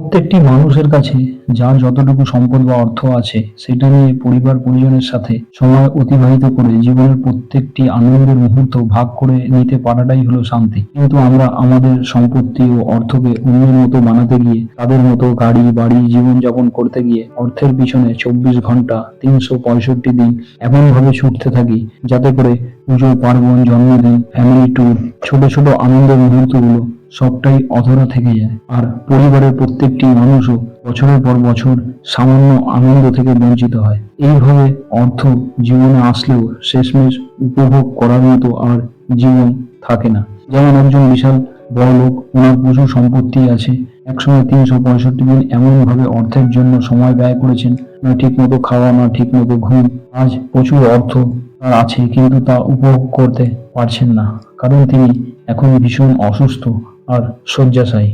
প্রত্যেকটি মানুষের কাছে যার যতটুকু সম্পদ বা অর্থ আছে সেটা নিয়ে পরিবার পরিজনের সাথে সময় অতিবাহিত করে জীবনের প্রত্যেকটি আনন্দের মুহূর্ত ভাগ করে নিতে পারাটাই হলো শান্তি। কিন্তু আমরা আমাদের সম্পত্তি ও অর্থকে অন্যের মতো বানাতে গিয়ে, তাদের মতো গাড়ি, বাড়ি, জীবনযাপন করতে গিয়ে অর্থের পিছনে চব্বিশ ঘণ্টা, তিনশো পঁয়ষট্টি দিন এমনভাবে ছুটতে থাকি, যাতে করে পুজো, পার্বণ, জন্মদিন ফ্যামিলি ট্যুর ছোট ছোট আনন্দের মুহূর্তগুলো সবটাই অধরা থেকে যায়। আর পরিবারের প্রত্যেকটি মানুষও বছরের পর বছর সামান্য আনন্দ থেকে বঞ্চিত হয়। এইভাবে অর্থ জীবনে আসলেও শেষমেশ উপভোগ করার মতো আর জীবন থাকে না। যেমন একজন বিশাল বড় লোক, ওনার প্রচুর সম্পত্তি আছে, একসময় তিনশো পঁয়ষট্টি দিন এমন ভাবে অর্থের জন্য সময় ব্যয় করেছেন, না ঠিক মতো খাওয়া, না ঠিক মতো ঘুম। আজ প্রচুর অর্থ তার আছে, কিন্তু তা উপভোগ করতে পারছেন না, কারণ তিনি এখন ভীষণ অসুস্থ। আর শয্যাশায়ী